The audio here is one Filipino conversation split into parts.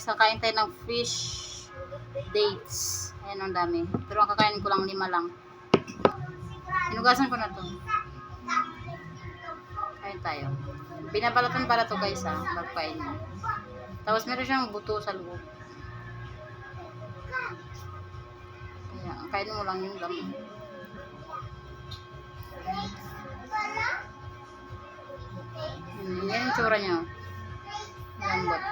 guys, kakain tayo ng fish dates. Ayan ang dami. Pero ang kakainin ko lang lima lang. Hinugasan ko na to. Kain tayo. Binabalatan para to guys ha, bago kainin. Tapos meron siyang buto sa loob. Ayan, kainin mo lang yung dami. Hmm, yan yung tsura niya. Lambot.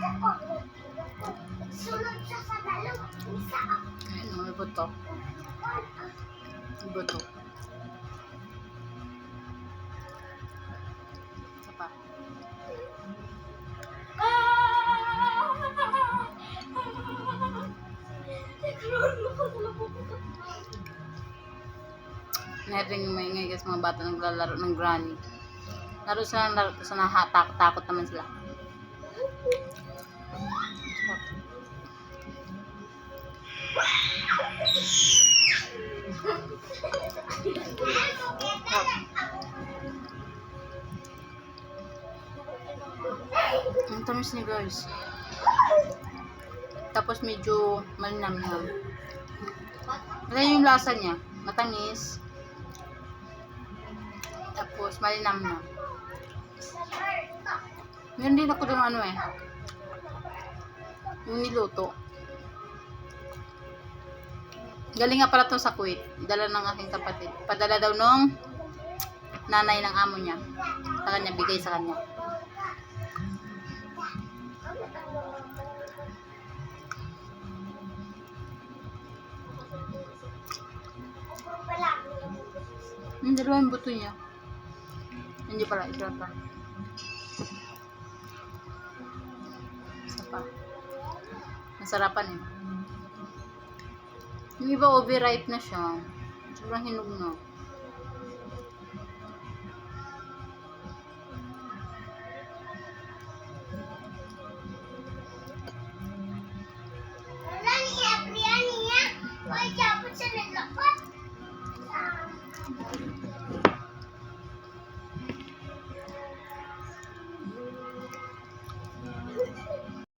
Ayun, may buto. May buto. Isa pa. Narinig yung maingay kasi mga bata naglalaro ng granny. Laro sila ng laro, tapos nahatakot takot naman sila. Ang tamis niya guys. Tapos medyo malinam na. Yung lasa niya. Matamis. Tapos malinam na. Meron din ako ng ano eh. Yung niluto. Galing nga pala to sa Kuwait. Dala ng aking kapatid. Padala daw nung nanay ng amo niya. Sa kanya, bigay sa kanya. Yung dalawa yung buto niya. Hindi pala, isa pa. Masarapan eh. Yung iba overripe na siya. Sobrang hinog. Brian niya.